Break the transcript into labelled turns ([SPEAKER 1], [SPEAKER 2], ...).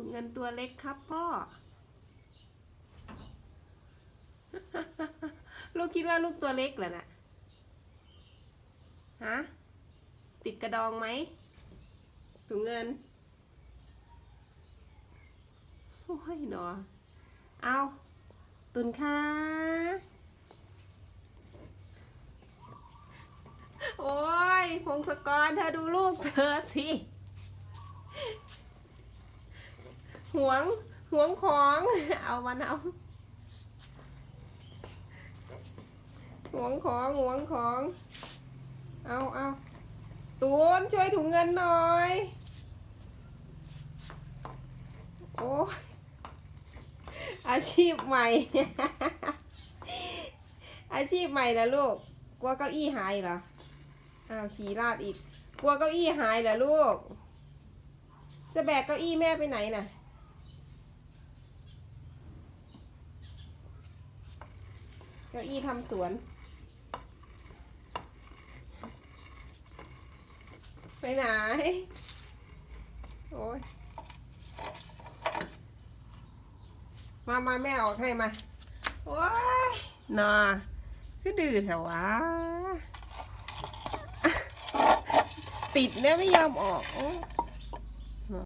[SPEAKER 1] ถุงเงินตัวเล็กครับพ่อ ลูกคิดว่าลูกตัวเล็กเหรอนะฮะติดกระดองไหมถุงเงิน โอ้ยหนอ เอา ตุนค่ะ โอ้ยพงศกรเธอดูลูกเธอสิ หวงหวงของ เอามันเอาหวงของหวงของ เอาเอาตูนช่วยถุงเงินหน่อย โอ้อาชีพใหม่ อาชีพใหม่ละลูก กลัวเก้าอี้หายเหรอ อ้าวฉีราดอีก กลัวเก้าอี้หายเหรอลูก จะแบกเก้าอี้แม่ไปไหนน่ะ เก้าอี้ทำสวน ไปไหน โอ้ย มามาแม่ออกให้มา โอ้ยนอคือดื้อแถววะ ติดเนี่ยไม่ยอมออก